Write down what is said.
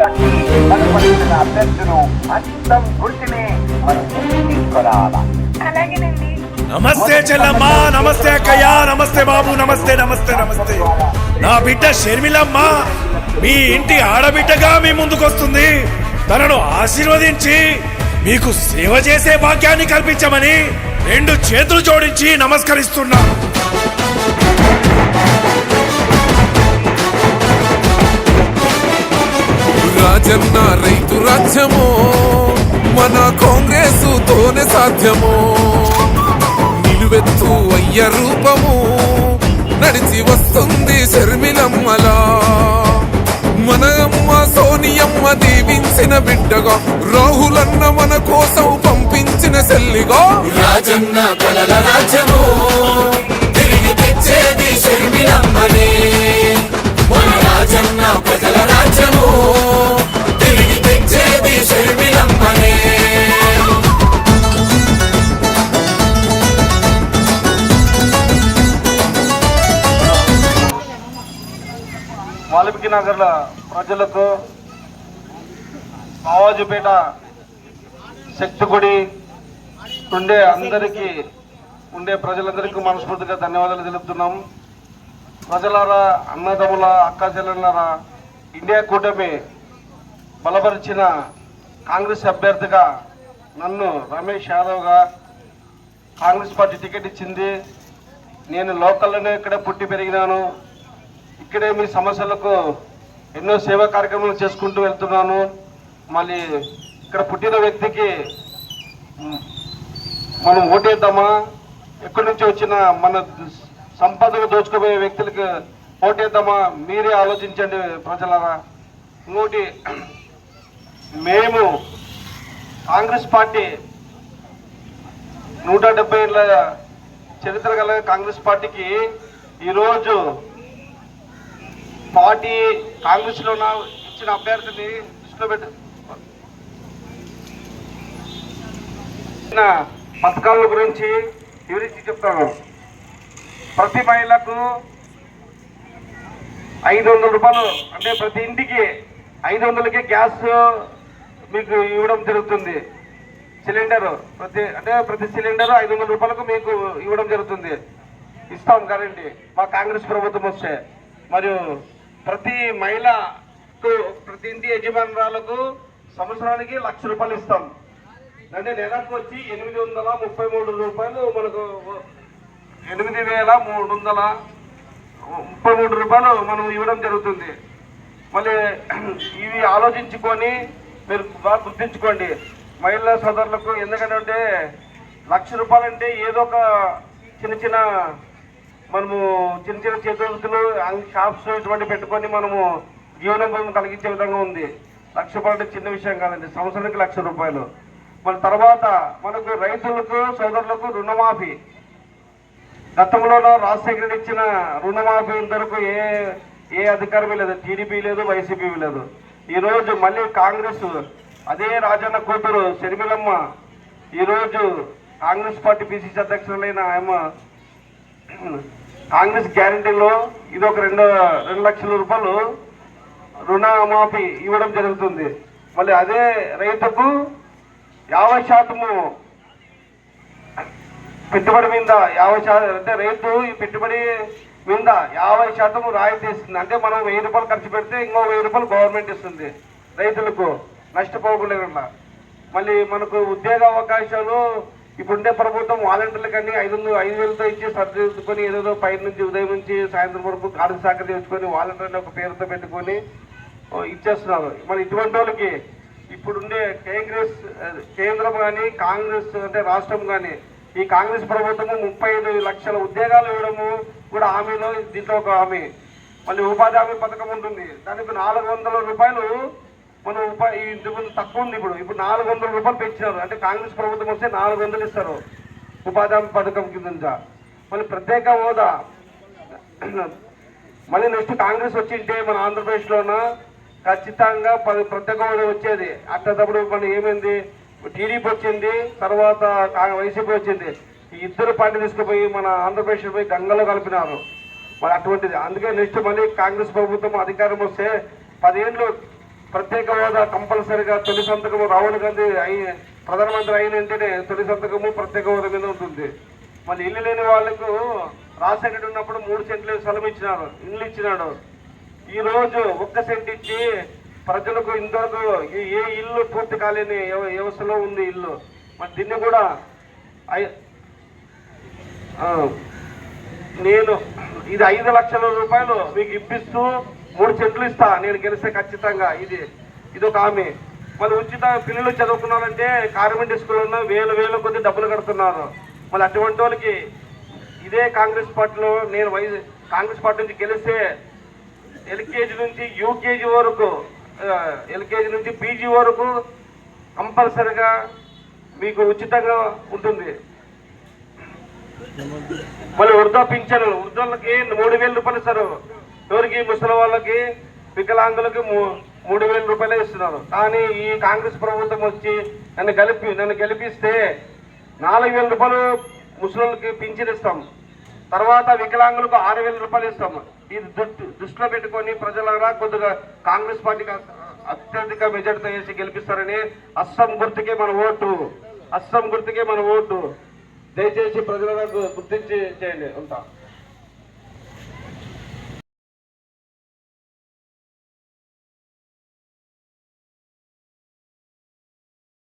Party బలపరిచిన అభ్యర్థులు అంతం మనం అలాగేనండి నమస్తే చెల్లమ్మ నమస్తే అక్కయ్య నమస్తే బాబు నమస్తే నమస్తే నమస్తే. నా బిడ్డ షర్మిలమ్మ మీ ఇంటి ఆడబిడ్డగా మీ ముందుకొస్తుంది. తనను ఆశీర్వదించి మీకు సేవ చేసే భాగ్యాన్ని కల్పించమని రెండు చేతులు జోడించి నమస్కరిస్తున్నాను రాజన్న రైతు రాజ్యము మన కాంగ్రెస్ తోనే సాధ్యము. నిలువెత్తు అయ్య రూపము నడిచి వస్తుంది శర్మిలమ్మలా. మన అమ్మ సోనియమ్మ దీవించిన బిడ్డగా రాహులన్న మన కోసం పంపించిన సెల్లిగా రాజన్న కలల రాజ్యము నగర్ల ప్రజలకు బావాజీపేట శక్తి గుడి ఉండే అందరికీ ఉండే ప్రజలందరికీ మనస్ఫూర్తిగా ధన్యవాదాలు తెలుపుతున్నాం. ప్రజలారా అన్నదమ్ముల అక్కాచెల్లెళ్ళారా ఇండియా కూటమి బలపరిచిన కాంగ్రెస్ అభ్యర్థిగా నన్ను రమేష్ యాదవ్గా కాంగ్రెస్ పార్టీ టికెట్ ఇచ్చింది. నేను లోకల్లోనే ఇక్కడే పుట్టి పెరిగినాను. ఇక్కడే మీ సమస్యలకు ఎన్నో సేవా కార్యక్రమాలు చేసుకుంటూ వెళ్తున్నాను. మళ్ళీ ఇక్కడ పుట్టిన వ్యక్తికి మనం ఓటేద్దామా? ఎక్కడి నుంచి వచ్చిన మన సంపదను దోచుకుపోయే వ్యక్తులకి ఓటేద్దామా? మీరే ఆలోచించండి ప్రజలారా. ఇంకోటి మేము కాంగ్రెస్ పార్టీ నూట డెబ్బై ఏళ్ళ చరిత్ర గల కాంగ్రెస్ పార్టీకి ఈరోజు పార్టీ కాంగ్రెస్లో ఇచ్చిన అభ్యర్థిని దృష్టిలో పెట్టు ఇచ్చిన పథకాల గురించి వివరించి చెప్తాను. ప్రతి మహిళకు ఐదు వందల రూపాయలు అంటే ప్రతి ఇంటికి ఐదు వందలకి గ్యాస్ మీకు ఇవ్వడం జరుగుతుంది. సిలిండర్ ప్రతి అంటే ప్రతి సిలిండర్ ఐదు వందల రూపాయలకు మీకు ఇవ్వడం జరుగుతుంది. ఇస్తాం కరెంట్ మా కాంగ్రెస్ ప్రభుత్వం వస్తే. మరియు ప్రతి మహిళకు ప్రతి ఇంటి యజమానురాలకు సంవత్సరానికి లక్ష రూపాయలు ఇస్తాం. అంటే నెలకు వచ్చి ఎనిమిది వందల ముప్పై మూడు రూపాయలు మనకు ఎనిమిది వేల మూడు వందల ముప్పై మూడు రూపాయలు మనం ఇవ్వడం జరుగుతుంది. మళ్ళీ ఇవి ఆలోచించుకొని మీరు బాగా గుర్తించుకోండి. మహిళా సోదరులకు ఎందుకంటే లక్ష రూపాయలు అంటే ఏదో ఒక చిన్న చిన్న మనము చిన్న చిన్న చేతులు షాప్స్ ఇటువంటి పెట్టుకొని మనము జీవనోపాధి కలిగించే విధంగా ఉంది. లక్ష రూపాయలు చిన్న విషయం కాదండి. సంవత్సరానికి లక్ష రూపాయలు. మన తర్వాత మనకు రైతులకు సోదరులకు రుణమాఫీ. గతంలో రాజశేఖర రెడ్డి ఇచ్చిన రుణమాఫీ ఇంతవరకు ఏ ఏ అధికారమే లేదు. టీడీపీ లేదు వైసీపీ లేదు. ఈరోజు మళ్ళీ కాంగ్రెస్ అదే రాజన్న కూతురు షర్మిలమ్మ ఈరోజు కాంగ్రెస్ పార్టీ పిసిసి అధ్యక్షులైన ఆమె కాంగ్రెస్ గ్యారంటీలో ఇది ఒక రెండు రెండు లక్షల రూపాయలు రుణమాఫీ ఇవ్వడం జరుగుతుంది. మళ్ళీ అదే రైతుకు యాభై శాతము పెట్టుబడి మీద యాభై శాతం అంటే రైతు ఈ పెట్టుబడి మీద యాభై శాతం రాయితీ ఇస్తుంది. అంటే మనం వెయ్యి రూపాయలు ఖర్చు పెడితే ఇంకో వెయ్యి రూపాయలు గవర్నమెంట్ ఇస్తుంది రైతులకు. నష్టపోకుండా మళ్ళీ మనకు ఉద్యోగ అవకాశాలు ఇప్పుడుండే ప్రభుత్వం వాలంటీర్లకు అన్ని ఐదు వందలు ఐదు వేలతో ఇచ్చి సర్దిద్దుకొని ఏదేదో పై నుంచి ఉదయం నుంచి సాయంత్రం వరకు కార్డు శాఖ చేసుకొని వాలంటీర్ని ఒక పేరుతో పెట్టుకొని ఇచ్చేస్తున్నారు. మరి ఇటువంటి వాళ్ళకి ఇప్పుడుండే కాంగ్రెస్ కేంద్రం కానీ కాంగ్రెస్ అంటే రాష్ట్రం కానీ ఈ కాంగ్రెస్ ప్రభుత్వము ముప్పై ఐదు లక్షల ఉద్యోగాలు ఇవ్వడము కూడా హామీలో దీంట్లో ఒక హామీ. మళ్ళీ ఉపాధి హామీ పథకం ఉంటుంది. దానికి నాలుగు వందల రూపాయలు మన ఉపాధి ఇంతకుముందు తక్కువ ఉంది ఇప్పుడు. ఇప్పుడు నాలుగు వందల రూపాయలు పెంచినారు. అంటే కాంగ్రెస్ ప్రభుత్వం వస్తే నాలుగు వందలు ఇస్తారు ఉపాధి హామీ పథకం కింద మళ్ళీ ప్రత్యేక హోదా. మళ్ళీ నెక్స్ట్ కాంగ్రెస్ వచ్చింటే మన ఆంధ్రప్రదేశ్లోన ఖచ్చితంగా పది ప్రత్యేక హోదా వచ్చేది. అట్టేటప్పుడు మన ఏమైంది? టీడీపీ వచ్చింది తర్వాత వైసీపీ వచ్చింది. ఈ ఇద్దరు పార్టీ తీసుకుపోయి మన ఆంధ్రప్రదేశ్ పోయి గంగలో కలిపినారు. మరి అటువంటిది. అందుకే నెక్స్ట్ మళ్ళీ కాంగ్రెస్ ప్రభుత్వం అధికారం వస్తే పదేళ్ళు ప్రత్యేక హోదా కంపల్సరిగా తొలి సంతకము రాహుల్ గాంధీ అయి ప్రధానమంత్రి అయిన వెంటనే తొలి సంతకము ప్రత్యేక హోదా మీద ఉంటుంది. మళ్ళీ ఇల్లు లేని వాళ్ళకు రాజశేఖర్ ఉన్నప్పుడు మూడు సెంట్లు స్థలం ఇచ్చినారు ఇల్లు ఇచ్చినాడు. ఈ రోజు ఒక్క సెంట్ ఇచ్చి ప్రజలకు ఇంతవరకు ఏ ఇల్లు పూర్తి కాలేని వ్యవస్థలో ఉంది ఇల్లు. మరి దీన్ని కూడా నేను ఇది ఐదు లక్షల రూపాయలు మీకు ఇప్పిస్తూ మూడు చెట్లు ఇస్తా నేను గెలిస్తే ఖచ్చితంగా. ఇది ఇది ఒక హామీ. మళ్ళీ ఉచిత పిల్లలు చదువుకున్నారంటే కార్మెంట్ స్కూల్లో వేలు వేల కొద్ది డబ్బులు కడుతున్నారు. మళ్ళీ అటువంటి వాళ్ళకి ఇదే కాంగ్రెస్ పార్టీలో నేను వై కాంగ్రెస్ పార్టీ నుంచి గెలిస్తే ఎల్కేజీ నుంచి యూకేజీ వరకు ఎల్కేజీ నుంచి పీజీ వరకు కంపల్సరిగా మీకు ఉచితంగా ఉంటుంది. మళ్ళీ వృద్ధా పింఛను వృద్ధులకి మూడు వేల రూపాయలు ఇస్తారు. చివరికి ముసలి వాళ్ళకి వికలాంగులకి మూ- మూడు వేల రూపాయలే ఇస్తున్నారు. కానీ ఈ కాంగ్రెస్ ప్రభుత్వం వచ్చి నన్ను గెలిపి నన్ను గెలిపిస్తే నాలుగు వేల రూపాయలు ముసలికి పింఛన్ ఇస్తాం. తర్వాత వికలాంగులకు ఆరు వేల రూపాయలు ఇస్తాం. ఇది దుట్టు దృష్టిలో పెట్టుకొని ప్రజలరా కొద్దిగా కాంగ్రెస్ పార్టీకి అత్యధిక మెజార్టీతో వేసి గెలిపిస్తారని అస్సాం గుర్తుకే మన ఓటు. అస్సాం గుర్తుకే మన ఓటు. దయచేసి ప్రజలకు గుర్తించి చేయండి ఉంటాం